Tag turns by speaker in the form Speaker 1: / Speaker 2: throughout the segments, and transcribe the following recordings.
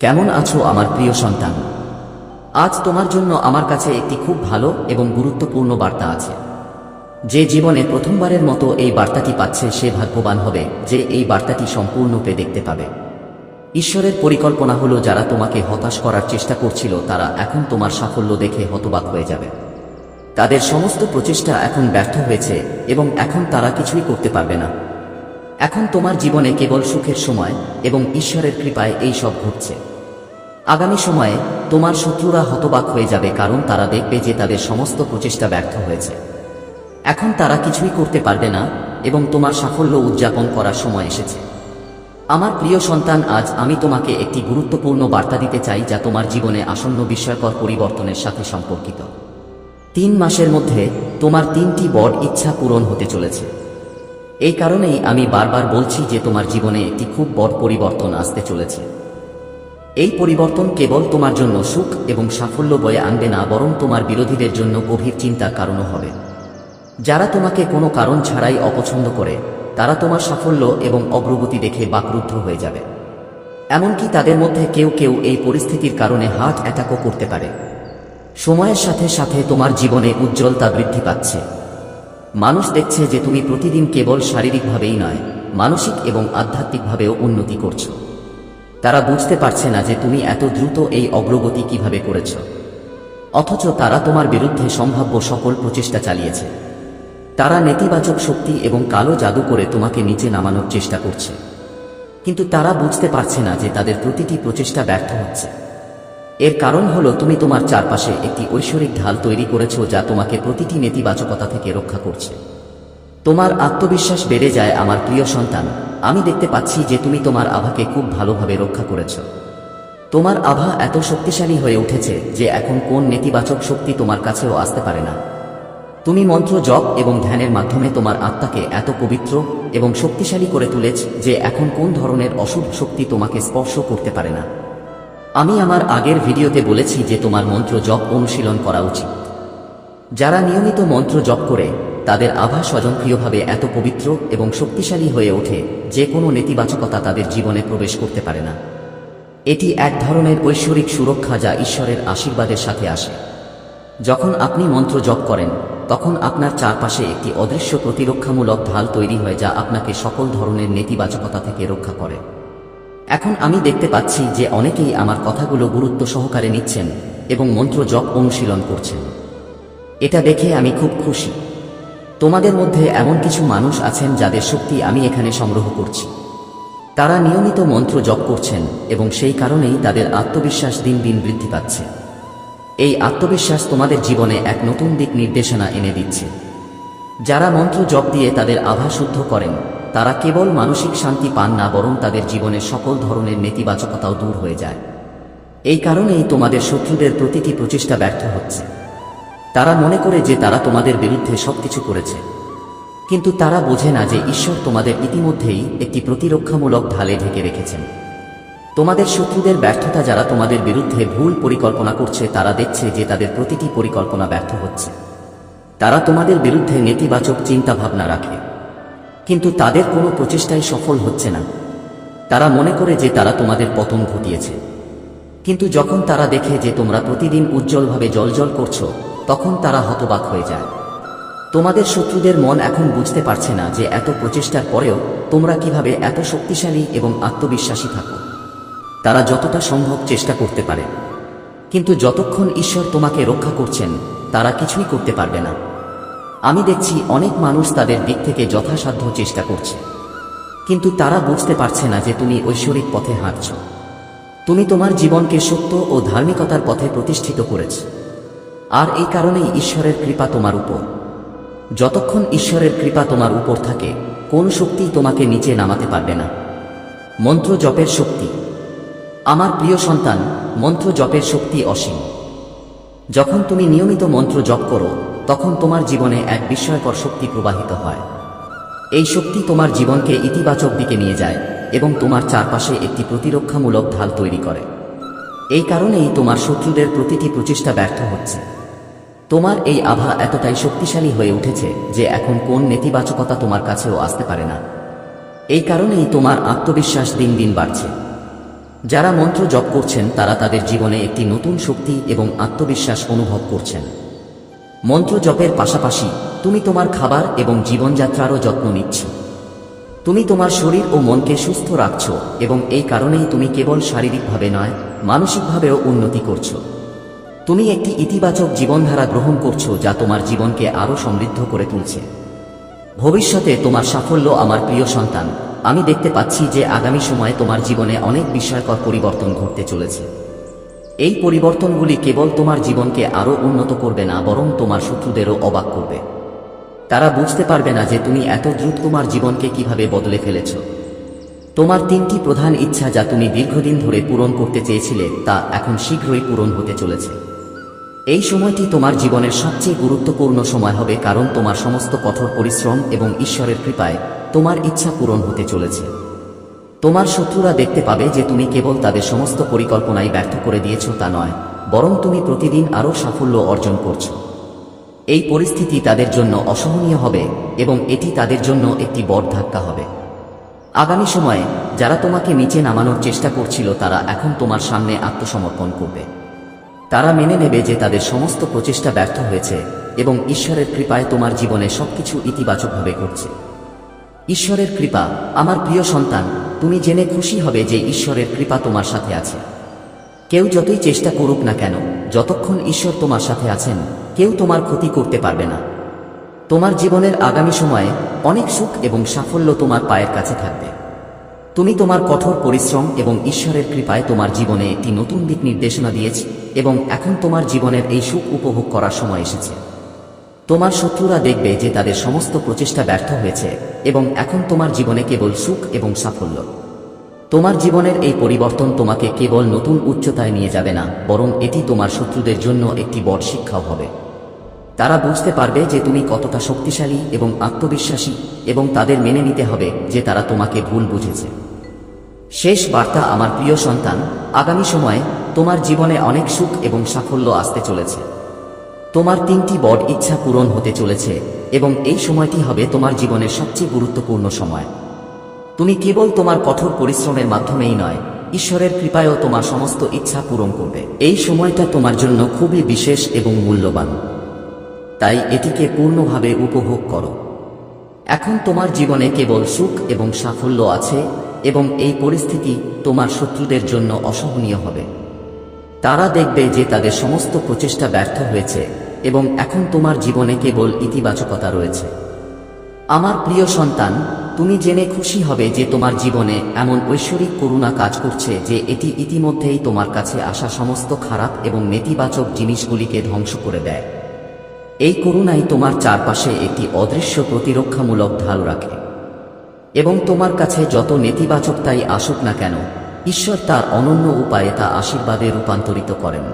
Speaker 1: কেমন আছো আমার প্রিয় সন্তান? আজ তোমার জন্য আমার কাছে একটি খুব ভালো এবং গুরুত্বপূর্ণ বার্তা আছে। যে জীবনে প্রথমবারের মতো এই বার্তাটি পাচ্ছে সে ভাগ্যবান হবে যে এই বার্তাটি সম্পূর্ণরূপে দেখতে পাবে। ঈশ্বরের পরিকল্পনা হলো যারা তোমাকে হতাশ করার চেষ্টা করছিল, তারা এখন তোমার সাফল্য দেখে হতবাক হয়ে যাবে। তাদের সমস্ত প্রচেষ্টা এখন ব্যর্থ হয়েছে এবং এখন তারা কিছুই করতে পারবে না। এখন তোমার জীবনে কেবল সুখের সময় এবং ঈশ্বরের কৃপায় এই সব ঘটছে। আগামী সময়ে তোমার শত্রুরা হতবাক হয়ে যাবে কারণ তারা দেখবে যে তাদের সমস্ত প্রচেষ্টা ব্যর্থ হয়েছে। এখন তারা কিছুই করতে পারবে না এবং তোমার সাফল্য উদযাপন করার সময় এসেছে। আমার প্রিয় সন্তান, আজ আমি তোমাকে একটি গুরুত্বপূর্ণ বার্তা দিতে চাই যা তোমার জীবনে আসন্ন বিস্ময়কর পরিবর্তনের সাথে সম্পর্কিত। তিন মাসের মধ্যে তোমার তিনটি বড় ইচ্ছা পূরণ হতে চলেছে। এই কারণেই আমি বারবার বলছি যে তোমার জীবনে একটি খুব বড় পরিবর্তন আসতে চলেছে। এই পরিবর্তন কেবল তোমার জন্য সুখ এবং সাফল্য বয়ে আনবে না, বরং তোমার বিরোধীদের জন্য গভীর চিন্তার কারণও হবে। যারা তোমাকে কোনো কারণ ছাড়াই অপছন্দ করে, তারা তোমার সাফল্য এবং অগ্রগতি দেখে বাকরুদ্ধ হয়ে যাবে। এমনকি তাদের মধ্যে কেউ কেউ এই পরিস্থিতির কারণে হার্ট অ্যাটাকও করতে পারে। সময়ের সাথে সাথে তোমার জীবনে উজ্জ্বলতা বৃদ্ধি পাচ্ছে। মানুষ দেখছে যে তুমি প্রতিদিন কেবল শারীরিকভাবেই নয়, মানসিক এবং আধ্যাত্মিকভাবেও উন্নতি করছ। তারা বুঝতে পারছে না যে তুমি এত দ্রুত এই অগ্রগতি কীভাবে করেছ। অথচ তারা তোমার বিরুদ্ধে সম্ভাব্য সকল প্রচেষ্টা চালিয়েছে। তারা নেতিবাচক শক্তি এবং কালো জাদু করে তোমাকে নিচে নামানোর চেষ্টা করছে। কিন্তু তারা বুঝতে পারছে না যে তাদের প্রতিটি প্রচেষ্টা ব্যর্থ হচ্ছে। এর কারণ হলো তুমি তোমার চারপাশে একটি ঐশ্বরিক ঢাল তৈরি করেছ যা তোমাকে প্রতিটি নেতিবাচকতা থেকে রক্ষা করছে। তোমার আত্মবিশ্বাস বেড়ে যায় আমার প্রিয় সন্তান। আমি দেখতে পাচ্ছি যে তুমি তোমার আভাকে খুব ভালোভাবে রক্ষা করেছ। তোমার আভা এত শক্তিশালী হয়ে উঠেছে যে এখন কোন নেতিবাচক শক্তি তোমার কাছেও আসতে পারে না। তুমি মন্ত্র জপ এবং ধ্যানের মাধ্যমে তোমার আত্মাকে এত পবিত্র এবং শক্তিশালী করে তুলেছ যে এখন কোন ধরনের অশুভ শক্তি তোমাকে স্পর্শ করতে পারে না। আমি আমার আগের ভিডিওতে বলেছি যে তোমার মন্ত্র জপ অনুশীলন করা উচিত। যারা নিয়মিত মন্ত্র জপ করে তাদের আভা স্বজনপ্রিয়ভাবে এত পবিত্র এবং শক্তিশালী হয়ে ওঠে, যে কোনো নেতিবাচকতা তাদের জীবনে প্রবেশ করতে পারে না। এটি এক ধরনের ঐশ্বরিক সুরক্ষা যা ঈশ্বরের আশীর্বাদের সাথে আসে। যখন আপনি মন্ত্র জপ করেন, তখন আপনার চারপাশে একটি অদৃশ্য প্রতিরক্ষামূলক ঢাল তৈরি হয় যা আপনাকে সকল ধরনের নেতিবাচকতা থেকে রক্ষা করে। এখন আমি দেখতে পাচ্ছি যে অনেকেই আমার কথাগুলো গুরুত্ব সহকারে নিচ্ছেন এবং মন্ত্র জপ অনুশীলন করছেন। এটা দেখে আমি খুব খুশি। তোমাদের মধ্যে এমন কিছু মানুষ আছেন যাদের শক্তি আমি এখানে সংগ্রহ করছি। তারা নিয়মিত মন্ত্র জপ করছেন এবং সেই কারণেই তাদের আত্মবিশ্বাস দিন দিন বৃদ্ধি পাচ্ছে। এই আত্মবিশ্বাস তোমাদের জীবনে এক নতুন দিক নির্দেশনা এনে দিচ্ছে। যারা মন্ত্র জপ দিয়ে তাদের আভা শুদ্ধ করেন, তারা কেবল মানসিক শান্তি পান না, বরং তাদের জীবনের সকল ধরনের নেতিবাচকতাও দূর হয়ে যায়। এই কারণেই তোমাদের শত্রুদের প্রতিটি প্রচেষ্টা ব্যর্থ হচ্ছে। তারা মনে করে যে তারা তোমাদের বিরুদ্ধে সবকিছু করেছে। কিন্তু তারা বোঝে না যে ঈশ্বর তোমাদের ইতিমধ্যেই একটি প্রতিরক্ষামূলক ঢালে ঢেকে রেখেছেন। তোমাদের শত্রুদের ব্যর্থতা যারা তোমাদের বিরুদ্ধে ভুল পরিকল্পনা করছে, তারা দেখছে যে তাদের প্রতিটি পরিকল্পনা ব্যর্থ হচ্ছে। তারা তোমাদের বিরুদ্ধে নেতিবাচক চিন্তাভাবনা রাখে। কিন্তু তাদের কোনো প্রচেষ্টাই সফল হচ্ছে না। তারা মনে করে যে তারা তোমাদের পতন ঘটিয়েছে। কিন্তু যখন তারা দেখে যে তোমরা প্রতিদিন উজ্জ্বলভাবে জলজল করছ তখন তারা হতবাক হয়ে যায়। তোমাদের শত্রুদের মন এখন বুঝতে পারছে না যে এত প্রচেষ্টার পরেও তোমরা কীভাবে এত শক্তিশালী এবং আত্মবিশ্বাসী থাকো। তারা যতটা সম্ভব চেষ্টা করতে পারে। কিন্তু যতক্ষণ ঈশ্বর তোমাকে রক্ষা করছেন, তারা কিছুই করতে পারবে না। আমি দেখছি অনেক মানুষ তাদের দিক থেকে যথাসাধ্য চেষ্টা করছে। কিন্তু তারা বুঝতে পারছে না যে তুমি ঐশ্বরিক পথে হাঁটছ। তুমি তোমার জীবনকে সত্য ও ধার্মিকতার পথে প্রতিষ্ঠিত করেছ। আর এই কারণেই ঈশ্বরের কৃপা তোমার উপর। যতক্ষণ ঈশ্বরের কৃপা তোমার উপর থাকে, কোন শক্তি তোমাকে নিচে নামাতে পারবে না। মন্ত্র জপের শক্তি। আমার প্রিয় সন্তান, মন্ত্র জপের শক্তি অসীম। যখন তুমি নিয়মিত মন্ত্র জপ করো, তখন তোমার জীবনে এক বিস্ময়কর শক্তি প্রবাহিত হয়। এই শক্তি তোমার জীবনকে ইতিবাচক দিকে নিয়ে যায় এবং তোমার চারপাশে একটি প্রতিরক্ষামূলক ঢাল তৈরি করে। এই কারণেই তোমার শত্রুদের প্রতিটি প্রচেষ্টা ব্যর্থ হচ্ছে। তোমার এই আভা এতটাই শক্তিশালী হয়ে উঠেছে যে এখন কোন নেতিবাচকতা তোমার কাছেও আসতে পারে না। এই কারণেই তোমার আত্মবিশ্বাস দিন দিন বাড়ছে। যারা মন্ত্র জপ করছেন, তারা তাদের জীবনে একটি নতুন শক্তি এবং আত্মবিশ্বাস অনুভব করছেন। মন্ত্র জপের পাশাপাশি তুমি তোমার খাবার এবং জীবনযাত্রারও যত্ন নিচ্ছ। তুমি তোমার শরীর ও মনকে সুস্থ রাখছ এবং এই কারণেই তুমি কেবল শারীরিকভাবে নয়, মানসিকভাবেও উন্নতি করছ। তুমি একটি ইতিবাচক জীবনধারা গ্রহণ করছ যা তোমার জীবনকে আরও সমৃদ্ধ করে তুলছে। ভবিষ্যতে তোমার সাফল্য আমার প্রিয় সন্তান। আমি দেখতে পাচ্ছি যে আগামী সময়ে তোমার জীবনে অনেক বিস্ময়কর পরিবর্তন ঘটতে চলেছে। এই পরিবর্তনগুলি কেবল তোমার জীবনকে আরও উন্নত করবে না, বরং তোমার শত্রুদেরও অবাক করবে। তারা বুঝতে পারবে না যে তুমি এত দ্রুত তোমার জীবনকে কীভাবে বদলে ফেলেছ। তোমার তিনটি প্রধান ইচ্ছা যা তুমি দীর্ঘদিন ধরে পূরণ করতে চেয়েছিলে, তা এখন শীঘ্রই পূরণ হতে চলেছে। এই সময়টি তোমার জীবনের সবচেয়ে গুরুত্বপূর্ণ সময় হবে কারণ তোমার সমস্ত কঠোর পরিশ্রম এবং ঈশ্বরের কৃপায় তোমার ইচ্ছা পূরণ হতে চলেছে। তোমার শত্রুরা দেখতে পাবে যে তুমি কেবল তাদের সমস্ত পরিকল্পনাই ব্যর্থ করে দিয়েছ তা নয়, বরং তুমি প্রতিদিন আরও সাফল্য অর্জন করছ। এই পরিস্থিতি তাদের জন্য অসহনীয় হবে এবং এটি তাদের জন্য একটি বড় ধাক্কা হবে। আগামী সময়ে যারা তোমাকে নিচে নামানোর চেষ্টা করছিল তারা এখন তোমার সামনে আত্মসমর্পণ করবে। তারা মেনে নেবে যে তাদের সমস্ত প্রচেষ্টা ব্যর্থ হয়েছে এবং ঈশ্বরের কৃপায় তোমার জীবনে সবকিছু ইতিবাচকভাবে ঘটছে। ঈশ্বরের কৃপা, আমার প্রিয় সন্তান, তুমি জেনে খুশি হবে যে ঈশ্বরের কৃপা তোমার সাথে আছে। কেউ যতই চেষ্টা করুক না কেন, যতক্ষণ ঈশ্বর তোমার সাথে আছেন, কেউ তোমার ক্ষতি করতে পারবে না। তোমার জীবনের আগামী সময়ে অনেক সুখ এবং সাফল্য তোমার পায়ের কাছে থাকবে। তুমি তোমার কঠোর পরিশ্রম এবং ঈশ্বরের কৃপায় তোমার জীবনে একটি নতুন দিক নির্দেশনা দিয়েছি এবং এখন তোমার জীবনের এই সুখ উপভোগ করার সময় এসেছে। তোমার শত্রুরা দেখবে যে তাদের সমস্ত প্রচেষ্টা ব্যর্থ হয়েছে এবং এখন তোমার জীবনে কেবল সুখ এবং সাফল্য। তোমার জীবনের এই পরিবর্তন তোমাকে কেবল নতুন উচ্চতায় নিয়ে যাবে না, বরং এটি তোমার শত্রুদের জন্য একটি বড় শিক্ষাও হবে। তারা বুঝতে পারবে যে তুমি কতটা শক্তিশালী এবং আত্মবিশ্বাসী এবং তাদের মেনে নিতে হবে যে তারা তোমাকে ভুল বুঝেছে। শেষ বার্তা আমার প্রিয় সন্তান, আগামী সময়ে তোমার জীবনে অনেক সুখ এবং সাফল্য আসতে চলেছে। তোমার তিনটি বড় ইচ্ছা পূরণ হতে চলেছে এবং এই সময়টি হবে তোমার জীবনের সবচেয়ে গুরুত্বপূর্ণ সময়। তুমি কেবল তোমার কঠোর পরিশ্রমের মাধ্যমেই নয়, ঈশ্বরের কৃপায়ও তোমার সমস্ত ইচ্ছা পূরণ করবে। এই সময়টা তোমার জন্য খুবই বিশেষ এবং মূল্যবান। তাই এটিকে পূর্ণভাবে উপভোগ করো। এখন তোমার জীবনে কেবল সুখ এবং সাফল্য আছে এবং এই পরিস্থিতি তোমার শত্রুদের জন্য অসহনীয় হবে। তারা দেখবে যে তাদের সমস্ত প্রচেষ্টা ব্যর্থ হয়েছে এবং এখন তোমার জীবনে কেবল ইতিবাচকতা রয়েছে। আমার প্রিয় সন্তান, তুমি জেনে খুশি হবে যে তোমার জীবনে এমন ঐশ্বরিক করুণা কাজ করছে যে এটি ইতিমধ্যেই তোমার কাছে আসা সমস্ত খারাপ এবং নেতিবাচক জিনিসগুলিকে ধ্বংস করে দেয়। এই করুণাই তোমার চারপাশে একটি অদৃশ্য প্রতিরক্ষামূলক ঢাল রাখে। এবং তোমার কাছে যত নেতিবাচকতাই আসুক না কেন, ঈশ্বর তার অনন্য উপায়ে তা আশীর্বাদে রূপান্তরিত করেন।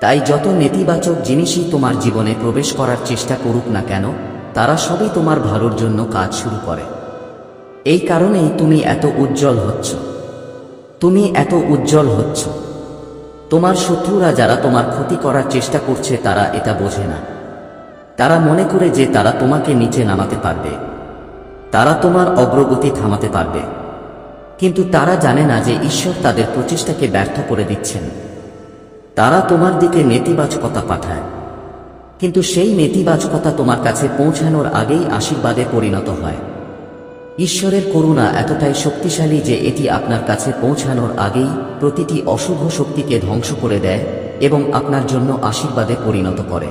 Speaker 1: তাই যত নেতিবাচক জিনিসই তোমার জীবনে প্রবেশ করার চেষ্টা করুক না কেন, তারা সবই তোমার ভালোর জন্য কাজ শুরু করে। এই কারণেই তুমি এত উজ্জ্বল হচ্ছ। তুমি এত উজ্জ্বল হচ্ছ। তোমার শত্রুরা যারা তোমার ক্ষতি করার চেষ্টা করছে তারা এটা বোঝে না। তারা মনে করে যে তারা তোমাকে নিচে নামাতে পারবে। তারা তোমার অগ্রগতি থামাতে পারবে। কিন্তু তারা জানে না যে ঈশ্বর তাদের প্রচেষ্টাকে ব্যর্থ করে দিচ্ছেন। তারা তোমার দিকে নেতিবাচকতা পাঠায়। কিন্তু সেই নেতিবাচকতা তোমার কাছে পৌঁছানোর আগেই আশীর্বাদে পরিণত হয়। ঈশ্বরের করুণা এতটাই শক্তিশালী যে এটি আপনার কাছে পৌঁছানোর আগেই প্রতিটি অশুভ শক্তিকে ধ্বংস করে দেয় এবং আপনার জন্য আশীর্বাদে পরিণত করে।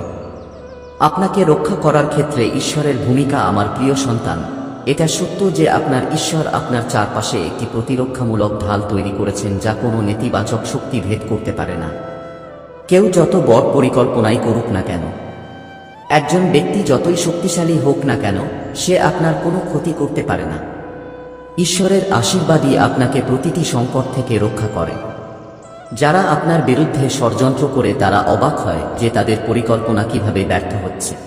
Speaker 1: আপনাকে রক্ষা করার ক্ষেত্রে ঈশ্বরের ভূমিকা আমার প্রিয় সন্তান। এটা সত্য যে আপনার ঈশ্বর আপনার চারপাশে একটি প্রতিরক্ষামূলক ঢাল তৈরি করেছেন যা কোনো নেতিবাচক শক্তি ভেদ করতে পারে না। কেউ যত বড় পরিকল্পনাই করুক না কেন, একজন ব্যক্তি যতই শক্তিশালী হোক না কেন, সে আপনার কোনো ক্ষতি করতে পারে না। ঈশ্বরের আশীর্বাদই আপনাকে প্রতিটি সংকট থেকে রক্ষা করে। যারা আপনার বিরুদ্ধে ষড়যন্ত্র করে তারা অবাক হয় যে তাদের পরিকল্পনা কীভাবে ব্যর্থ হচ্ছে।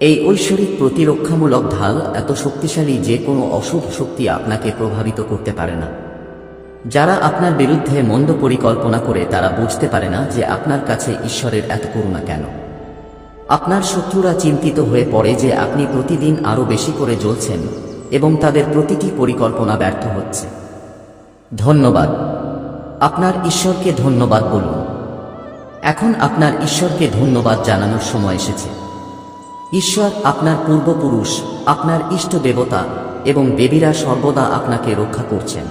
Speaker 1: এই ঐশ্বরিক প্রতিরক্ষামূলক ঢাল এত শক্তিশালী যে কোনো অশুভ শক্তি আপনাকে প্রভাবিত করতে পারে না। যারা আপনার বিরুদ্ধে মন্দ পরিকল্পনা করে তারা বুঝতে পারে না যে আপনার কাছে ঈশ্বরের এত করুণা কেন। আপনার শত্রুরা চিন্তিত হয়ে পড়ে যে আপনি প্রতিদিন আরও বেশি করে জ্বলছেন এবং তাদের প্রতিটি পরিকল্পনা ব্যর্থ হচ্ছে। ধন্যবাদ। আপনার ঈশ্বরকে ধন্যবাদ বলুন। এখন আপনার ঈশ্বরকে ধন্যবাদ জানানোর সময় এসেছে। ঈশ্বর আপনার পূর্বপুরুষ, আপনার ইষ্ট দেবতা এবং দেবীরা সর্বদা আপনাকে রক্ষা করছেন।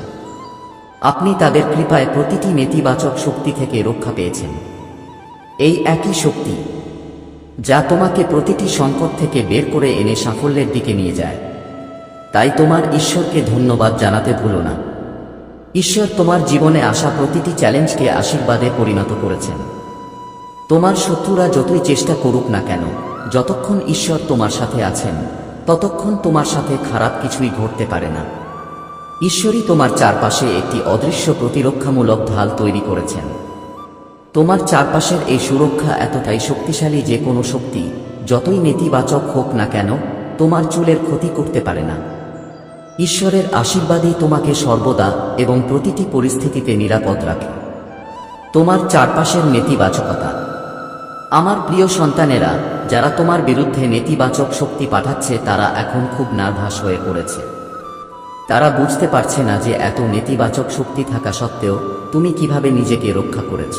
Speaker 1: আপনি তাদের কৃপায় প্রতিটি নেতিবাচক শক্তি থেকে রক্ষা পেয়েছেন। এই একই শক্তি, যা তোমাকে প্রতিটি সংকট থেকে বের করে এনে সাফল্যের দিকে নিয়ে যায়। তাই তোমার ঈশ্বরকে ধন্যবাদ জানাতে ভুলো না। ঈশ্বর তোমার জীবনে আসা প্রতিটি চ্যালেঞ্জকে আশীর্বাদে পরিণত করেছেন। তোমার শত্রুরা যতই চেষ্টা করুক না কেন যতক্ষণ ঈশ্বর তোমার সাথে আছেন, ততক্ষণ তোমার সাথে খারাপ কিছুই ঘটতে পারে না। ঈশ্বরই তোমার চারপাশে একটি অদৃশ্য প্রতিরক্ষামূলক ঢাল তৈরি করেছেন। তোমার চারপাশের এই সুরক্ষা এতটাই শক্তিশালী যে কোনো শক্তি, যতই নেতিবাচক হোক না কেন, তোমার চুলের ক্ষতি করতে পারে না। ঈশ্বরের আশীর্বাদই তোমাকে সর্বদা এবং প্রতিটি পরিস্থিতিতে নিরাপদ রাখে। তোমার চারপাশের নেতিবাচকতা আমার প্রিয় সন্তানেরা, যারা তোমার বিরুদ্ধে নেতিবাচক শক্তি পাঠাচ্ছে, তারা এখন খুব নার্ভাস হয়ে পড়েছে। তারা বুঝতে পারছে না যে এত নেতিবাচক শক্তি থাকা সত্ত্বেও তুমি কীভাবে নিজেকে রক্ষা করেছ।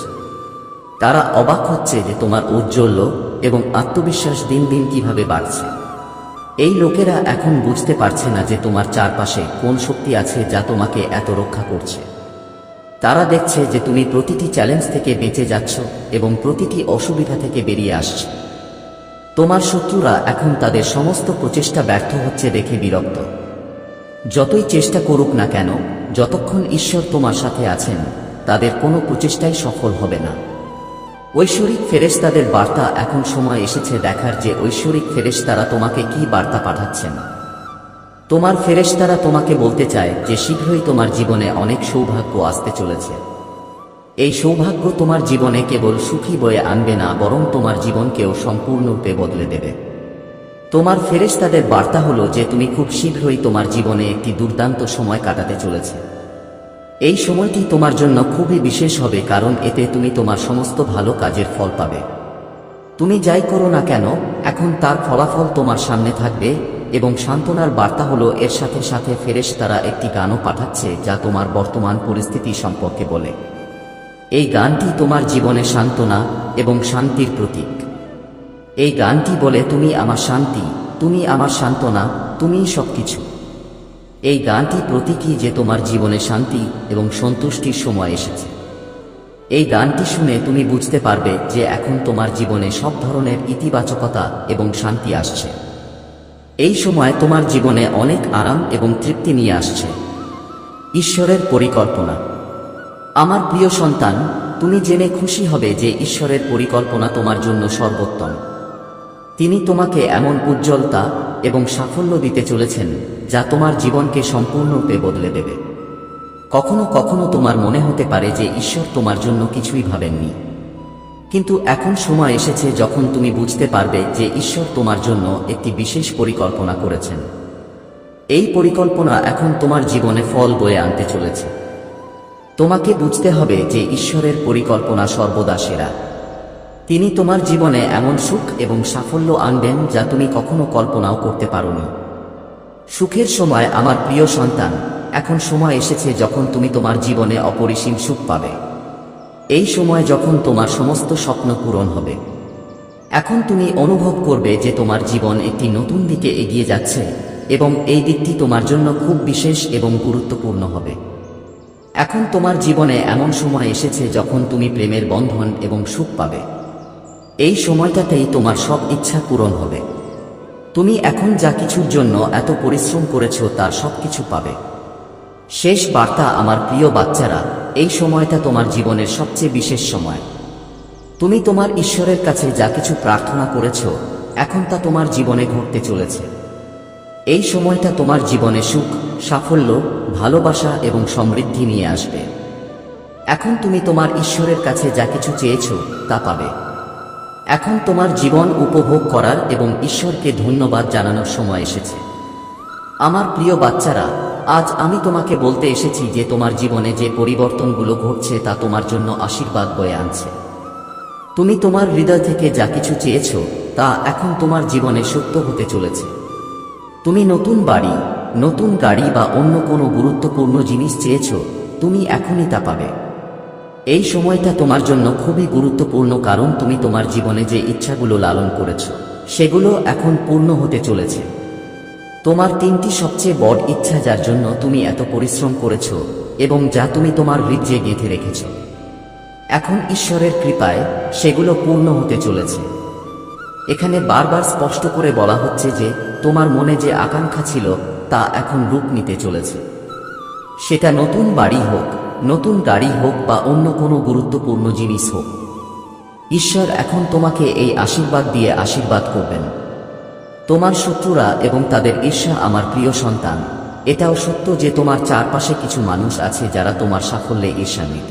Speaker 1: তারা অবাক হচ্ছে যে তোমার ঔজ্জ্বল্য এবং আত্মবিশ্বাস দিন দিন কীভাবে বাড়ছে। এই লোকেরা এখন বুঝতে পারছে না যে তোমার চারপাশে কোন শক্তি আছে যা তোমাকে এত রক্ষা করছে। তারা দেখছে যে তুমি প্রতিটি চ্যালেঞ্জ থেকে বেঁচে যাচ্ছ এবং প্রতিটি অসুবিধা থেকে বেরিয়ে আসছ। তোমার শত্রুরা এখন তাদের সমস্ত প্রচেষ্টা ব্যর্থ হচ্ছে দেখে বিরক্ত। যতই চেষ্টা করুক না কেন, যতক্ষণ ঈশ্বর তোমার সাথে আছেন, তাদের কোনো প্রচেষ্টাই সফল হবে না। ঐশ্বরিক ফেরেশতাদের বার্তা এখন সময় এসেছে দেখার যে ঐশ্বরিক ফেরেশতারা তোমাকে কি বার্তা পাঠাচ্ছেন। তোমার ফেরেশতারা তোমাকে বলতে চায় যে শীঘ্রই তোমার জীবনে অনেক সৌভাগ্য আসতে চলেছে। এই সৌভাগ্য তোমার জীবনে কেবল সুখী বয়ে আনবে না, বরং তোমার জীবনকেও সম্পূর্ণরূপে বদলে দেবে। তোমার ফেরেশতাদের বার্তা হলো যে তুমি খুব শীঘ্রই তোমার জীবনে একটি দুর্দান্ত সময় কাটাতে চলেছে। এই সময়টি তোমার জন্য খুবই বিশেষ হবে, কারণ এতে তুমি তোমার সমস্ত ভালো কাজের ফল পাবে। তুমি যাই করো না কেন, এখন তার ফলাফল তোমার সামনে থাকবে। এবং সান্ত্বনার বার্তা হলো, এর সাথে সাথে ফেরেশ তারা একটি গানও পাঠাচ্ছে, যা তোমার বর্তমান পরিস্থিতি সম্পর্কে বলে। এই গানটি তোমার জীবনে সান্ত্বনা এবং শান্তির প্রতীক। এই গানটি বলে, তুমি আমার শান্তি, তুমি আমার সান্ত্বনা, তুমিই সবকিছু। এই গানটি প্রতীকী যে তোমার জীবনে শান্তি এবং সন্তুষ্টির সময় এসেছে। এই গানটি শুনে তুমি বুঝতে পারবে যে এখন তোমার জীবনে সব ধরনের ইতিবাচকতা এবং শান্তি আসছে। এই সময় তোমার জীবনে অনেক আরাম এবং তৃপ্তি নিয়ে আসছে। ঈশ্বরের পরিকল্পনা। আমার প্রিয় সন্তান, তুমি জেনে খুশি হবে যে ঈশ্বরের পরিকল্পনা তোমার জন্য সর্বোত্তম। তিনি তোমাকে এমন উজ্জ্বলতা এবং সাফল্য দিতে চলেছেন, যা তোমার জীবনকে সম্পূর্ণরূপে বদলে দেবে। কখনো কখনো তোমার মনে হতে পারে যে ঈশ্বর তোমার জন্য কিছুই ভাবেননি। কিন্তু এখন সময় এসেছে যখন তুমি বুঝতে পারবে যে ঈশ্বর তোমার জন্য একটি বিশেষ পরিকল্পনা করেছেন। এই পরিকল্পনা এখন তোমার জীবনে ফল বয়ে আনতে চলেছে। তোমাকে বুঝতে হবে যে ঈশ্বরের পরিকল্পনা সর্বদা সেরা। তিনি তোমার জীবনে এমন সুখ এবং সাফল্য আনবেন যা তুমি কখনো কল্পনাও করতে পারোনি। সুখের সময় আমার প্রিয় সন্তান, এখন সময় এসেছে যখন তুমি তোমার জীবনে অপরিসীম সুখ পাবে। এই সময় যখন তোমার সমস্ত স্বপ্ন পূরণ হবে, এখন তুমি অনুভব করবে যে তোমার জীবন একটি নতুন দিকে এগিয়ে যাচ্ছে এবং এই দিকটি তোমার জন্য খুব বিশেষ এবং গুরুত্বপূর্ণ হবে। এখন তোমার জীবনে এমন সময় এসেছে যখন তুমি প্রেমের বন্ধন এবং সুখ পাবে। এই সময়টাতেই তোমার সব ইচ্ছা পূরণ হবে। তুমি এখন যা কিছুর জন্য এত পরিশ্রম করেছ তার সব কিছু পাবে। শেষ বার্তা আমার প্রিয় বাচ্চারা, এই সময়টা তোমার জীবনের সবচেয়ে বিশেষ সময়। তুমি তোমার ঈশ্বরের কাছে যা কিছু প্রার্থনা করেছ, এখন তা তোমার জীবনে ঘটতে চলেছে। এই সময়টা তোমার জীবনে সুখ, সাফল্য, ভালোবাসা এবং সমৃদ্ধি নিয়ে আসবে। এখন তুমি তোমার ঈশ্বরের কাছে যা কিছু চেয়েছ, তা পাবে। এখন তোমার জীবন উপভোগ করার এবং ঈশ্বরকে ধন্যবাদ জানানোর সময় এসেছে। আমার প্রিয় বাচ্চারা আজ আমি তোমাকে বলতে এসেছি যে তোমার জীবনে যে পরিবর্তনগুলো ঘটছে তা তোমার জন্য আশীর্বাদ বয়ে আনছে। তুমি তোমার হৃদয় থেকে যা কিছু চেয়েছ, তা এখন তোমার জীবনে সত্য হতে চলেছে। তুমি নতুন বাড়ি, নতুন গাড়ি বা অন্য কোনো গুরুত্বপূর্ণ জিনিস চেয়েছ, তুমি এখনই তা পাবে। এই সময়টা তোমার জন্য খুবই গুরুত্বপূর্ণ কারণ তুমি তোমার জীবনে যে ইচ্ছাগুলো লালন করেছ, সেগুলো এখন পূর্ণ হতে চলেছে। তোমার তিনটি সবচেয়ে বড় ইচ্ছা যার জন্য তুমি এত পরিশ্রম করেছ এবং যা তুমি তোমার হৃদয়ে গেঁথে রেখেছ। এখন ঈশ্বরের কৃপায় সেগুলো পূর্ণ হতে চলেছে। এখানে বারবার স্পষ্ট করে বলা হচ্ছে যে, তোমার মনে যে আকাঙ্ক্ষা ছিল, তা এখন রূপ নিতে চলেছে। সেটা নতুন বাড়ি হোক, নতুন গাড়ি হোক বা অন্য কোনো গুরুত্বপূর্ণ জিনিস হোক। ঈশ্বর এখন তোমাকে এই আশীর্বাদ দিয়ে আশীর্বাদ করবেন। তোমার শত্রুরা এবং তাদের ঈর্ষা আমার প্রিয় সন্তান। এটাও সত্য যে তোমার চারপাশে কিছু মানুষ আছে যারা তোমার সাফল্যে ঈর্ষান্বিত।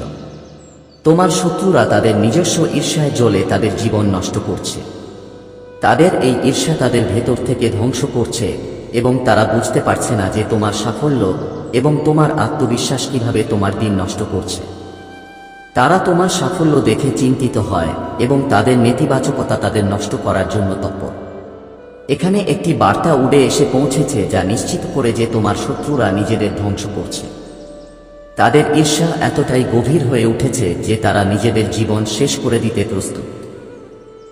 Speaker 1: তোমার শত্রুরা তাদের নিজস্ব ঈর্ষায় জ্বলে তাদের জীবন নষ্ট করছে। তাদের এই ঈর্ষা তাদের ভেতর থেকে ধ্বংস করছে এবং তারা বুঝতে পারছে না যে তোমার সাফল্য এবং তোমার আত্মবিশ্বাস কীভাবে তোমার দিন নষ্ট করছে। তারা তোমার সাফল্য দেখে চিন্তিত হয় এবং তাদের নেতিবাচকতা তাদের নষ্ট করার জন্য তৎপর। এখানে একটি বার্তা উড়ে এসে পৌঁছেছে যা নিশ্চিত করে যে তোমার শত্রুরা নিজেদের ধ্বংস করছে। তাদের ঈর্ষা এতটাই গভীর হয়ে উঠেছে যে তারা নিজেদের জীবন শেষ করে দিতে প্রস্তুত।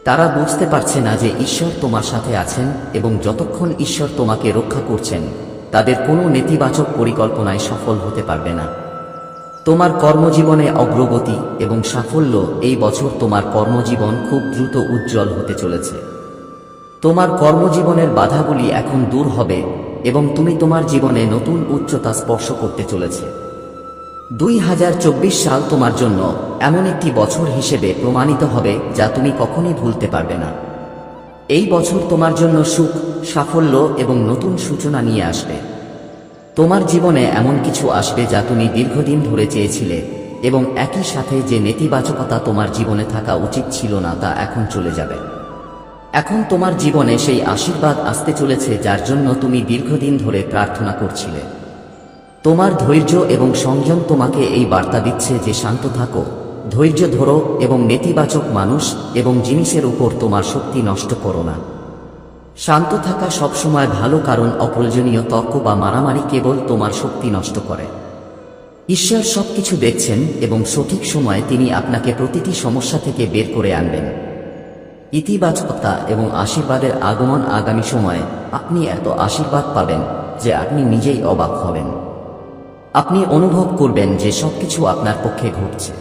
Speaker 1: তারা বুঝতে পারছে না যে ঈশ্বর তোমার সাথে আছেন এবং যতক্ষণ ঈশ্বর তোমাকে রক্ষা করছেন, তাদের কোনো নেতিবাচক পরিকল্পনায় সফল হতে পারবে না। তোমার কর্মজীবনে অগ্রগতি এবং সাফল্য এই বছর তোমার কর্মজীবন খুব দ্রুত উজ্জ্বল হতে চলেছে। তোমার কর্মজীবনের বাধাগুলি এখন দূর হবে এবং তুমি তোমার জীবনে নতুন উচ্চতা স্পর্শ করতে চলেছে। দুই হাজার চব্বিশ সাল তোমার জন্য এমন একটি বছর হিসেবে প্রমাণিত হবে যা তুমি কখনই ভুলতে পারবে না। এই বছর তোমার জন্য সুখ, সাফল্য এবং নতুন সূচনা নিয়ে আসবে। তোমার জীবনে এমন কিছু আসবে যা তুমি দীর্ঘদিন ধরে চেয়েছিলে এবং একই সাথে যে নেতিবাচকতা তোমার জীবনে থাকা উচিত ছিল না তা এখন চলে যাবে। এখন তোমার জীবনে সেই আশীর্বাদ আসতে চলেছে যার জন্য তুমি দীর্ঘদিন ধরে প্রার্থনা করছিলে। তোমার ধৈর্য এবং সংযম তোমাকে এই বার্তা দিচ্ছে যে শান্ত থাকো, ধৈর্য ধরো এবং নেতিবাচক মানুষ এবং জিনিসের উপর তোমার শক্তি নষ্ট করো না। শান্ত থাকা সবসময় ভালো কারণ অপ্রয়োজনীয় তর্ক বা মারামারি কেবল তোমার শক্তি নষ্ট করে। ঈশ্বর সবকিছু দেখছেন এবং সঠিক সময়ে তিনি আপনাকে প্রতিটি সমস্যা থেকে বের করে আনবেন। ইতিবাচকতা এবং আশীর্বাদের আগমন আগামী সময়ে আপনি এত আশীর্বাদ পাবেন যে আপনি নিজেই অবাক হবেন। আপনি অনুভব করবেন যে সবকিছু আপনার পক্ষে ঘটছে।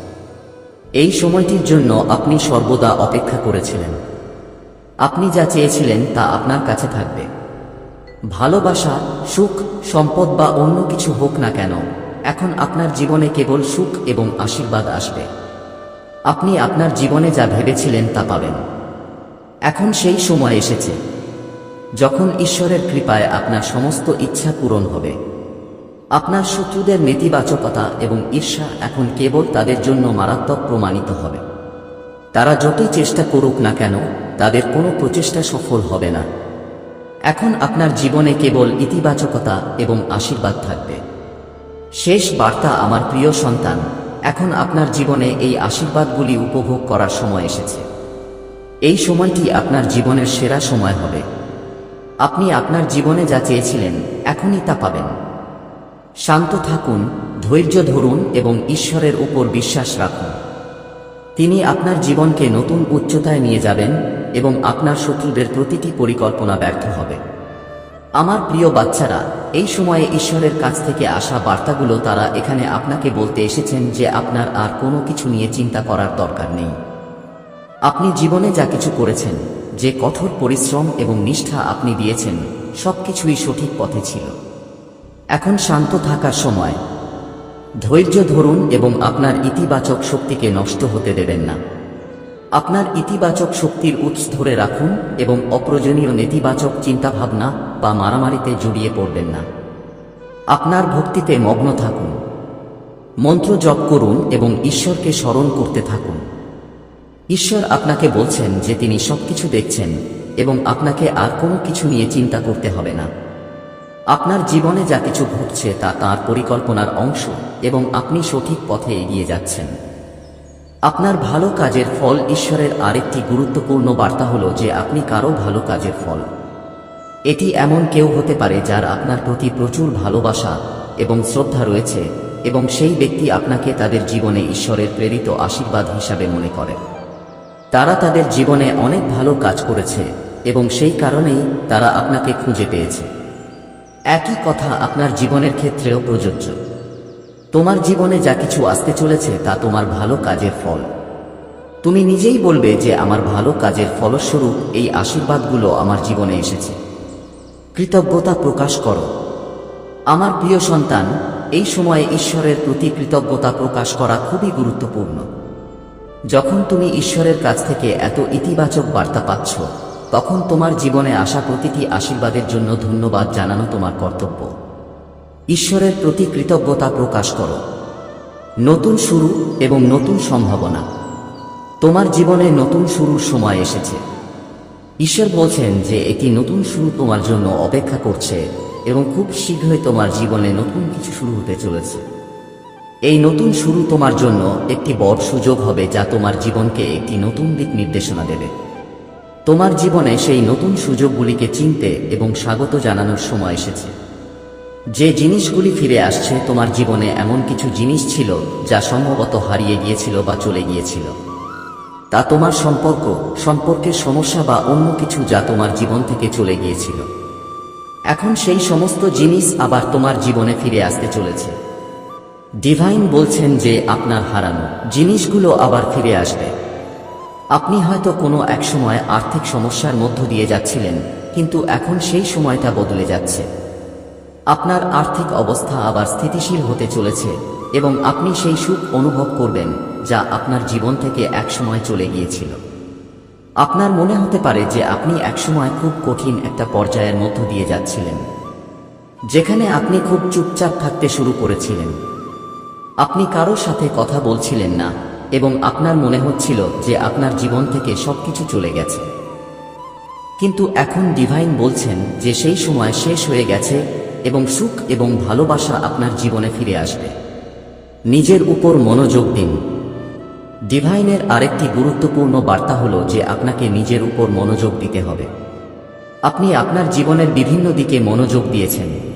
Speaker 1: এই সময়টির জন্য আপনি সর্বদা অপেক্ষা করেছিলেন। আপনি যা চেয়েছিলেন তা আপনার কাছে থাকবে। ভালোবাসা, সুখ, সম্পদ বা অন্য কিছু হোক না কেন, এখন আপনার জীবনে কেবল সুখ এবং আশীর্বাদ আসবে। আপনি আপনার জীবনে যা ভেবেছিলেন তা পাবেন। এখন সেই সময় এসেছে, যখন ঈশ্বরের কৃপায় আপনার সমস্ত ইচ্ছা পূরণ হবে। আপনার শত্রুদের নেতিবাচকতা এবং ঈর্ষা এখন কেবল তাদের জন্য মারাত্মক প্রমাণিত হবে। তারা যতই চেষ্টা করুক না কেন, তাদের কোনো প্রচেষ্টা সফল হবে না। এখন আপনার জীবনে কেবল ইতিবাচকতা এবং আশীর্বাদ থাকবে। শেষ বার্তা আমার প্রিয় সন্তান, এখন আপনার জীবনে এই আশীর্বাদগুলি উপভোগ করার সময় এসেছে। এই সময়টি আপনার জীবনের সেরা সময় হবে। আপনি আপনার জীবনে যা চেয়েছিলেন, এখনই তা পাবেন। শান্ত থাকুন, ধৈর্য ধরুন এবং ঈশ্বরের উপর বিশ্বাস রাখুন। তিনি আপনার জীবনকে নতুন উচ্চতায় নিয়ে যাবেন এবং আপনার শত্রুদের প্রতিটি পরিকল্পনা ব্যর্থ হবে। আমার প্রিয় বাচ্চারা, এই সময়ে ঈশ্বরের কাছ থেকে আসা বার্তাগুলো তারা এখানে আপনাকে বলতে এসেছেন যে আপনার আর কোনো কিছু নিয়ে চিন্তা করার দরকার নেই। আপনি জীবনে যা কিছু করেছেন, যে কঠোর পরিশ্রম এবং নিষ্ঠা আপনি দিয়েছেন সব কিছুই সঠিক পথে ছিল। এখন শান্ত থাকার সময়। ধৈর্য ধরুন এবং আপনার ইতিবাচক শক্তিকে নষ্ট হতে দেবেন না। আপনার ইতিবাচক শক্তির উৎস ধরে রাখুন এবং অপ্রয়োজনীয় নেতিবাচক চিন্তাভাবনা বা মারামারিতে জড়িয়ে পড়বেন না। আপনার ভক্তিতে মগ্ন থাকুন। মন্ত্র জপ করুন এবং ঈশ্বরকে স্মরণ করতে থাকুন। ঈশ্বর আপনাকে বলছেন যে তিনি সবকিছু দেখছেন এবং আপনাকে আর কোনো কিছু নিয়ে চিন্তা করতে হবে না। আপনার জীবনে যা কিছু ঘটছে তা তার পরিকল্পনার অংশ এবং আপনি সঠিক পথে এগিয়ে যাচ্ছেন। আপনার ভালো কাজের ফল ঈশ্বরের আরেকটি গুরুত্বপূর্ণ বার্তা হলো যে আপনি কারও ভালো কাজের ফল। এটি এমন কেউ হতে পারে যার আপনার প্রতি প্রচুর ভালোবাসা এবং শ্রদ্ধা রয়েছে এবং সেই ব্যক্তি আপনাকে তাদের জীবনে ঈশ্বরের প্রেরিত আশীর্বাদ হিসাবে মনে করে। তারা তাদের জীবনে অনেক ভালো কাজ করেছে এবং সেই কারণেই তারা আপনাকে খুঁজে পেয়েছে। একই কথা আপনার জীবনের ক্ষেত্রেও প্রযোজ্য। তোমার জীবনে যা কিছু আসতে চলেছে তা তোমার ভালো কাজের ফল। তুমি নিজেই বলবে যে আমার ভালো কাজের ফলস্বরূপ এই আশীর্বাদগুলো আমার জীবনে এসেছে। কৃতজ্ঞতা প্রকাশ করো। আমার প্রিয় সন্তান, এই সময়ে ঈশ্বরের প্রতি কৃতজ্ঞতা প্রকাশ করা খুবই গুরুত্বপূর্ণ। যখন তুমি ঈশ্বরের কাছ থেকে এত ইতিবাচক বার্তা পাচ্ছ, তখন তোমার জীবনে আসা প্রতিটি আশীর্বাদের জন্য ধন্যবাদ জানানো তোমার কর্তব্য। ঈশ্বরের প্রতি কৃতজ্ঞতা প্রকাশ করো। নতুন শুরু এবং নতুন সম্ভাবনা। তোমার জীবনে নতুন শুরুর সময় এসেছে। ঈশ্বর বলছেন যে একটি নতুন শুরু তোমার জন্য অপেক্ষা করছে এবং খুব শীঘ্রই তোমার জীবনে নতুন কিছু শুরু হতে চলেছে। এই নতুন শুরু তোমার জন্য একটি বড় সুযোগ হবে যা তোমার জীবনকে একটি নতুন দিক নির্দেশনা দেবে। তোমার জীবনে সেই নতুন সুযোগগুলিকে চিনতে এবং স্বাগত জানানোর সময় এসেছে। যে জিনিসগুলি ফিরে আসছে, তোমার জীবনে এমন কিছু জিনিস ছিল যা সম্ভবত হারিয়ে গিয়েছিল বা চলে গিয়েছিল। তা তোমার সম্পর্ক, সম্পর্কের সমস্যা বা অন্য কিছু যা তোমার জীবন থেকে চলে গিয়েছিল। এখন সেই সমস্ত জিনিস আবার তোমার জীবনে ফিরে আসতে চলেছে। ডিভাইন বলছেন যে আপনার হারানো জিনিসগুলো আবার ফিরে আসবে। আপনি হয়তো কোনো এক সময় আর্থিক সমস্যার মধ্য দিয়ে যাচ্ছিলেন, কিন্তু এখন সেই সময়টা বদলে যাচ্ছে। আপনার আর্থিক অবস্থা আবার স্থিতিশীল হতে চলেছে এবং আপনি সেই সুখ অনুভব করবেন যা আপনার জীবন থেকে একসময় চলে গিয়েছিল। আপনার মনে হতে পারে যে আপনি একসময় খুব কঠিন একটা পর্যায়ের মধ্য দিয়ে যাচ্ছিলেন, যেখানে আপনি খুব চুপচাপ থাকতে শুরু করেছিলেন। আপনি কারও সাথে কথা বলছিলেন না, এবং আপনার মনে হচ্ছিল যে আপনার জীবন থেকে সবকিছু চলে গেছে। কিন্তু এখন ডিভাইন বলছেন যে সেই সময় শেষ হয়ে গেছে, এবং সুখ এবং ভালোবাসা আপনার জীবনে ফিরে আসবে। নিজের উপর মনোযোগ দিন। ডিভাইনের আরেকটি গুরুত্বপূর্ণ বার্তা হলো যে আপনাকে নিজের উপর মনোযোগ দিতে হবে। আপনি আপনার জীবনের বিভিন্ন দিকে মনোযোগ দিয়েছেন।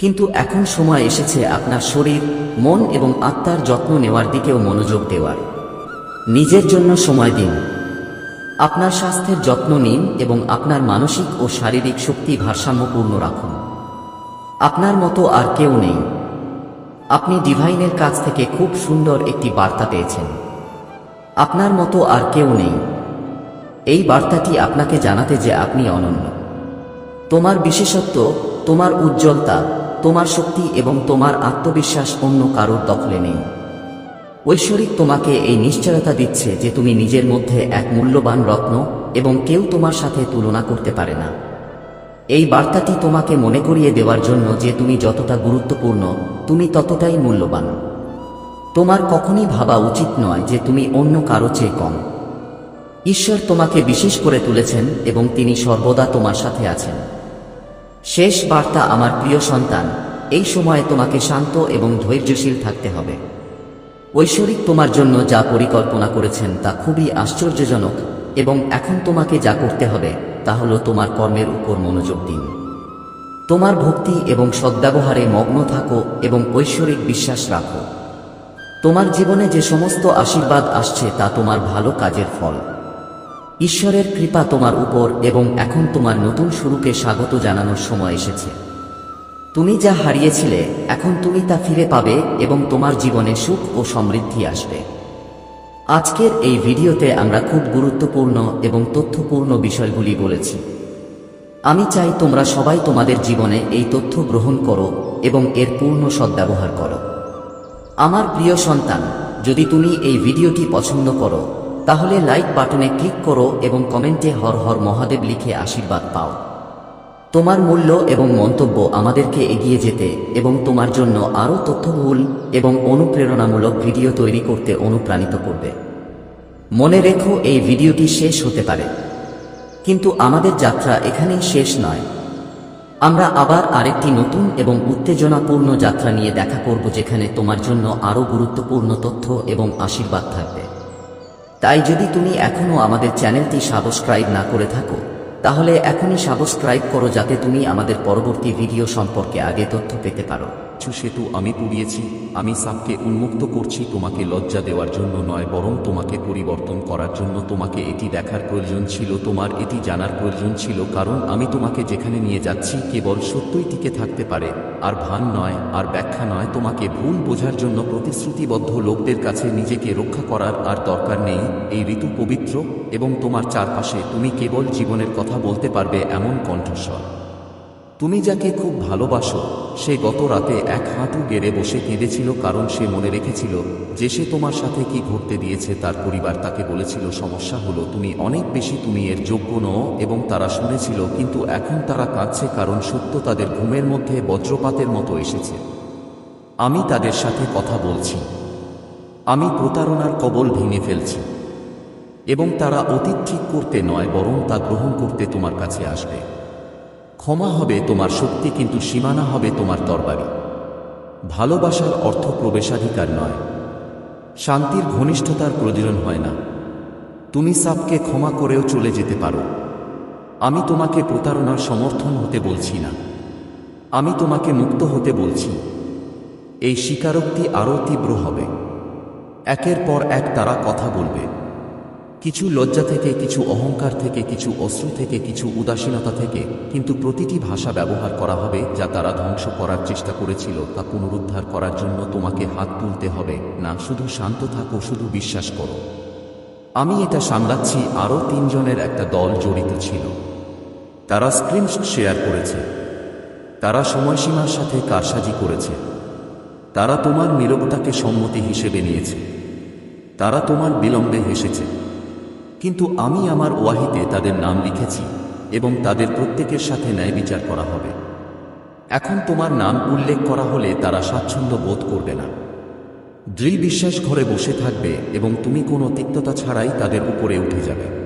Speaker 1: কিন্তু এখন সময় এসেছে আপনার শরীর, মন এবং আত্মার যত্ন নেওয়ার দিকেও মনোযোগ দেওয়ার। নিজের জন্য সময় দিন। আপনার স্বাস্থ্যের যত্ন নিন এবং আপনার মানসিক ও শারীরিক শক্তি ভারসাম্যপূর্ণ রাখুন। আপনার মতো আর কেউ নেই। আপনি ডিভাইনের কাছ থেকে খুব সুন্দর একটি বার্তা পেয়েছেন। আপনার মতো আর কেউ নেই। এই বার্তাটি আপনাকে জানাতে যে আপনি অনন্য। তোমার বিশেষত্ব, তোমার উজ্জ্বলতা তোমার শক্তি এবং তোমার আত্মবিশ্বাস অন্য কারোর দখলে নেই। ঐশ্বরিক তোমাকে এই নিশ্চয়তা দিচ্ছে যে তুমি নিজের মধ্যে এক মূল্যবান রত্ন এবং কেউ তোমার সাথে তুলনা করতে পারে না। এই বার্তাটি তোমাকে মনে করিয়ে দেওয়ার জন্য যে তুমি যতটা গুরুত্বপূর্ণ, তুমি ততটাই মূল্যবান। তোমার কখনই ভাবা উচিত নয় যে তুমি অন্য কারও চেয়ে কম। ঈশ্বর তোমাকে বিশেষ করে তুলেছেন এবং তিনি সর্বদা তোমার সাথে আছেন। শেষ বার্তা আমার প্রিয় সন্তান, এই সময়ে তোমাকে শান্ত এবং ধৈর্যশীল থাকতে হবে। ঐশ্বরিক তোমার জন্য যা পরিকল্পনা করেছেন তা খুবই আশ্চর্যজনক এবং এখন তোমাকে যা করতে হবে তা হল তোমার কর্মের উপর মনোযোগ দিন। তোমার ভক্তি এবং সদ্ব্যবহারে মগ্ন থাকো এবং ঐশ্বরিক বিশ্বাস রাখো। তোমার জীবনে যে সমস্ত আশীর্বাদ আসছে তা তোমার ভালো কাজের ফল। ঈশ্বরের কৃপা তোমার উপর এবং এখন তোমার নতুন শুরুকে স্বাগত জানানোর সময় এসেছে। তুমি যা হারিয়েছিলে, এখন তুমি তা ফিরে পাবে এবং তোমার জীবনে সুখ ও সমৃদ্ধি আসবে। আজকের এই ভিডিওতে আমরা খুব গুরুত্বপূর্ণ এবং তথ্যপূর্ণ বিষয়গুলি বলেছি। আমি চাই তোমরা সবাই তোমাদের জীবনে এই তথ্য গ্রহণ করো এবং এর পূর্ণ সদ্ব্যবহার করো। আমার প্রিয় সন্তান, যদি তুমি এই ভিডিওটি পছন্দ করো তাহলে লাইক বাটনে ক্লিক করো এবং কমেন্টে হর হর মহাদেব লিখে আশীর্বাদ পাও। তোমার মূল্য এবং মন্তব্য আমাদেরকে এগিয়ে যেতে এবং তোমার জন্য আরও তথ্যবহুল এবং অনুপ্রেরণামূলক ভিডিও তৈরি করতে অনুপ্রাণিত করবে। মনে রেখো এই ভিডিওটি শেষ হতে পারে। কিন্তু আমাদের যাত্রা এখানেই শেষ নয়। আমরা আবার আরেকটি নতুন এবং উত্তেজনাপূর্ণ যাত্রা নিয়ে দেখা করব যেখানে তোমার জন্য আরও গুরুত্বপূর্ণ তথ্য এবং আশীর্বাদ থাকবে। তাই যদি তুমি এখনও আমাদের চ্যানেলটি সাবস্ক্রাইব না করে থাকো, তাহলে এখনই সাবস্ক্রাইব করো যাতে তুমি আমাদের পরবর্তী ভিডিও সম্পর্কে আগে তথ্য পেতে পারো।
Speaker 2: কিছু সেতু আমি পুড়িয়েছি, আমি সাপকে উন্মুক্ত করছি তোমাকে লজ্জা দেওয়ার জন্য নয়, বরং তোমাকে পরিবর্তন করার জন্য তোমাকে এটি দেখার প্রয়োজন ছিল, তোমার এটি জানার প্রয়োজন ছিল, কারণ আমি তোমাকে যেখানে নিয়ে যাচ্ছি কেবল সত্যই টিকে থাকতে পারে, আর ভান নয়, আর ব্যাখ্যা নয়, তোমাকে ভুল বোঝার জন্য প্রতিশ্রুতিবদ্ধ লোকদের কাছে নিজেকে রক্ষা করার আর দরকার নেই, এই ঋতু পবিত্র, এবং তোমার চারপাশে তুমি কেবল জীবনের কথা বলতে পারবে এমন কণ্ঠস্বর। তুমি যাকে খুব ভালোবাসো, সে গত রাতে এক হাঁটু গেড়ে বসে কেঁদেছিল কারণ সে মনে রেখেছিল যে সে তোমার সাথে কি ঘটতে দিয়েছে তার পরিবার তাকে বলেছিল, সমস্যা হলো তুমি অনেক বেশি তুমি এর যোগ্য নও। এবং তারা শুনেছিল, কিন্তু এখন তারা কাঁদছে কারণ সত্য তাদের ঘুমের মধ্যে বজ্রপাতের মতো এসেছে। আমি তাদের সাথে কথা বলছি। আমি প্রতারণার কবল ভেঙে ফেলছি। এবং তারা অতীত ঠিক করতে নয়, বরং তা গ্রহণ করতে তোমার কাছে আসবে। ক্ষমা হবে তোমার শক্তি, কিন্তু সীমানা হবে তোমার তরবারি। ভালোবাসার অর্থ প্রবেশাধিকার নয়। শান্তির ঘনিষ্ঠতার প্রয়োজন হয় না। তুমি সাপকে ক্ষমা করেও চলে যেতে পারো। আমি তোমাকে প্রতারণার সমর্থন হতে বলছি না। আমি তোমাকে মুক্ত হতে বলছি। এই স্বীকারোক্তি আরও তীব্র হবে। একের পর এক তারা কথা বলবে। কিছু লজ্জা থেকে, কিছু অহংকার থেকে, কিছু অশ্রু থেকে, কিছু উদাসীনতা থেকে, কিন্তু প্রতিটি ভাষা ব্যবহার করা হবে যা তারা ধ্বংস করার চেষ্টা করেছিল তা পুনরুদ্ধার করার জন্য তোমাকে হাত তুলতে হবে। না, শুধু শান্ত থাকো, শুধু বিশ্বাস করো। আমি এটা সামলাচ্ছি, আরও তিনজনের একটা দল জড়িত ছিল। তারা স্ক্রিনশট শেয়ার করেছে। তারা সময়সীমার সাথে কারসাজি করেছে। তারা তোমার নীরবতাকে সম্মতি হিসেবে নিয়েছে। তারা তোমার বিলম্বে হেসেছে। কিন্তু আমি আমার ওয়াহিতে তাদের নাম লিখেছি এবং তাদের প্রত্যেকের সাথে ন্যায় বিচার করা হবে। এখন তোমার নাম উল্লেখ করা হলে তারা স্বাচ্ছন্দ্য বোধ করবে না। দৃঢ় বিশ্বাস ঘরে বসে থাকবে এবং তুমি কোনো তিক্ততা ছাড়াই তাদের উপরে উঠে যাবে।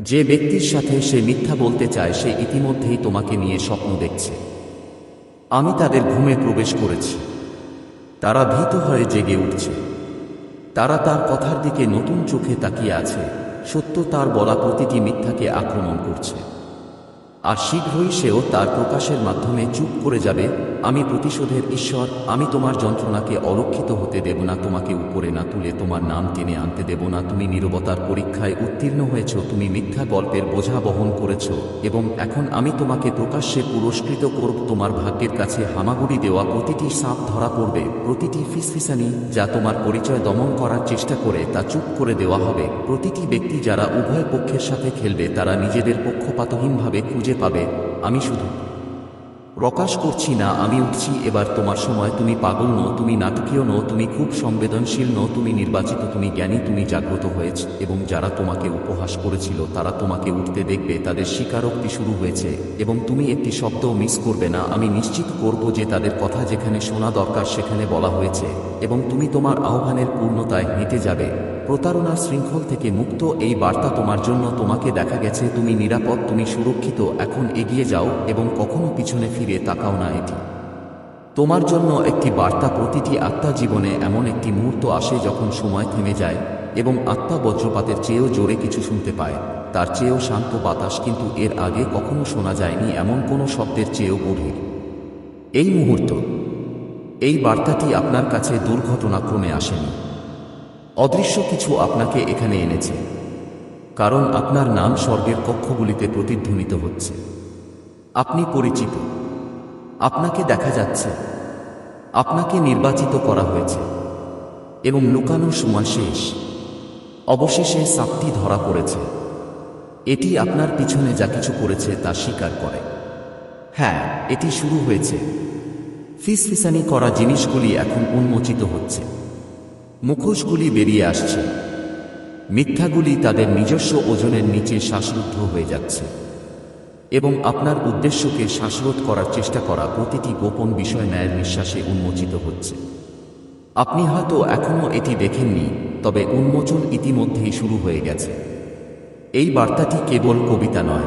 Speaker 2: যে ব্যক্তির সাথে সে মিথ্যা বলতে চায়, সে ইতিমধ্যেই তোমাকে নিয়ে স্বপ্ন দেখছে। আমি তাদের ঘুমে প্রবেশ করেছি। তারা ভীত হয়ে জেগে উঠছে। তারা তার কথার দিকে নতুন চোখে তাকিয়ে আছে। সত্য তার বলা প্রতিটি মিথ্যাকে আক্রমণ করছে। আর শীঘ্রই সেও তার প্রকাশের মাধ্যমে চুপ করে যাবে, আমি প্রতিশোধের ঈশ্বর, আমি তোমার যন্ত্রণাকে অলক্ষিত হতে দেব না, তোমাকে উপরে না তুলে তোমার নাম টেনে আনতে দেব না, তুমি নীরবতার পরীক্ষায় উত্তীর্ণ হয়েছ, তুমি মিথ্যা গল্পের বোঝা বহন করেছ, এবং এখন আমি তোমাকে প্রকাশ্যে পুরস্কৃত করব, তোমার ভাগ্যের কাছে হামাগুড়ি দেওয়া প্রতিটি সাপ ধরা পড়বে, প্রতিটি ফিসফিসানি যা তোমার পরিচয় দমন করার চেষ্টা করে তা চুপ করে দেওয়া হবে, প্রতিটি ব্যক্তি যারা উভয় পক্ষের সাথে খেলবে, তারা নিজেদের পক্ষপাতহীনভাবে খুঁজে পাবে, আমি শুধু। প্রকাশ করছি না, আমি উঠছি, এবার তোমার সময়। তুমি পাগল নও, তুমি নাটকীয় নও, তুমি খুব সংবেদনশীল নও, তুমি নির্বাচিত, তুমি জ্ঞানী, তুমি জাগ্রত হয়েছ, এবং যারা তোমাকে উপহাস করেছিল, তারা তোমাকে উঠতে দেখবে, তাদের স্বীকারোক্তি শুরু হয়েছে, এবং তুমি একটি শব্দও মিস করবে না। আমি নিশ্চিত করব যে তাদের কথা যেখানে শোনা দরকার, সেখানে বলা হয়েছে, এবং তুমি তোমার আহ্বানের পূর্ণতায় হেঁটে যাবে। প্রতারণার শৃঙ্খল থেকে মুক্ত এই বার্তা তোমার জন্য তোমাকে দেখা গেছে, তুমি নিরাপদ, তুমি সুরক্ষিত, এখন এগিয়ে যাও এবং কখনো পিছনে ফিরে তাকাও না এটি। তোমার জন্য একটি বার্তা প্রতিটি আত্মা জীবনে এমন একটি মুহূর্ত আসে যখন সময় থেমে যায় এবং আত্মা বজ্রপাতের চেয়েও জোরে কিছু শুনতে পায়। তার চেয়েও শান্ত বাতাস কিন্তু এর আগে কখনো শোনা যায়নি এমন কোনো শব্দের চেয়েও গভীর। এই মুহূর্ত, এই বার্তাটি আপনার কাছে দুর্ঘটনাক্রমে আসেনি। অদৃশ্য কিছু আপনাকে এখানে এনেছে, কারণ আপনার নাম স্বর্গের কক্ষগুলিতে প্রতিধ্বনিত হচ্ছে। আপনি পরিচিত। আপনাকে দেখা যাচ্ছে। আপনাকে নির্বাচিত করা হয়েছে। এবং লুকানোর সময় শেষ। অবশেষে সাপটি ধরা পড়েছে। এটি আপনার পিছনে যা কিছু করেছে তা স্বীকার করে। হ্যাঁ এটি শুরু হয়েছে। ফিসফিসানি করা জিনিসগুলি এখন উন্মোচিত হচ্ছে। মুখোশগুলি বেরিয়ে আসছে। মিথ্যাগুলি তাদের নিজস্ব ওজনের নিচে শ্বাসরুদ্ধ হয়ে যাচ্ছে। এবং আপনার উদ্দেশ্যকে শ্বাসরোধ করার চেষ্টা করা প্রতিটি গোপন বিষয় ন্যায়ের নিঃশ্বাসে উন্মোচিত হচ্ছে। আপনি হয়তো এখনও এটি দেখেননি, তবে উন্মোচন ইতিমধ্যেই শুরু হয়ে গেছে। এই বার্তাটি কেবল কবিতা নয়।